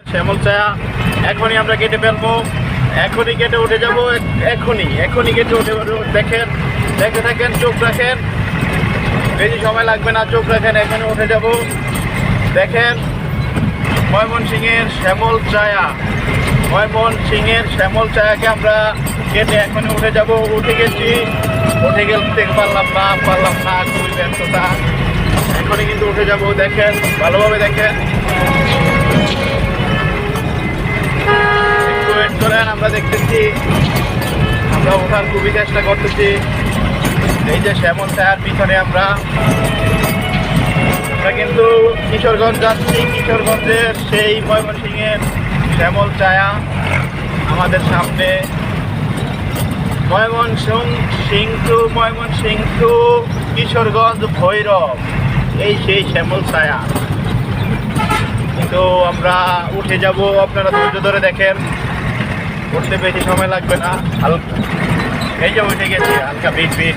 শ্যামল চায়া এখনই আমরা কেটে ফেলব। এখনই কেটে উঠে যাব এখনই এখনই কেটে উঠে। দেখেন, দেখে থাকেন, চোখ রাখেন। বেশি সময় লাগবে না, চোখ রাখেন, এখনই উঠে যাব। দেখেন ময়মনসিংহের শ্যামল চায়া ময়মন সিংহের শ্যামল চায়াকে আমরা কেটে এখনই উঠে যাব। উঠে গেছি। উঠে গেলতে পারলাম না পারলাম না, খুবই ব্যস্ততা। এখনই কিন্তু উঠে যাব, দেখেন, ভালোভাবে দেখেন। আমরা দেখতেছি, আমরা ওঠার খুবই চেষ্টা করতেছি। এই যে শ্যামল চায়ার পিছনে আমরা। আমরা কিন্তু কিশোরগঞ্জ যাচ্ছি। কিশোরগঞ্জের সেই ময়মনসিংহের শ্যামল চায়া আমাদের সামনে। ময়মনসিং সিং টু ময়মনসিং টু কিশোরগঞ্জ, ভৈরব। এই সেই শ্যামল ছায়া। কিন্তু আমরা উঠে যাব, আপনারা ধৈর্য ধরে দেখেন। উঠতে বেশি সময় লাগবে না। হালকা এই যে উঠে গেছি হালকা বিট বিট।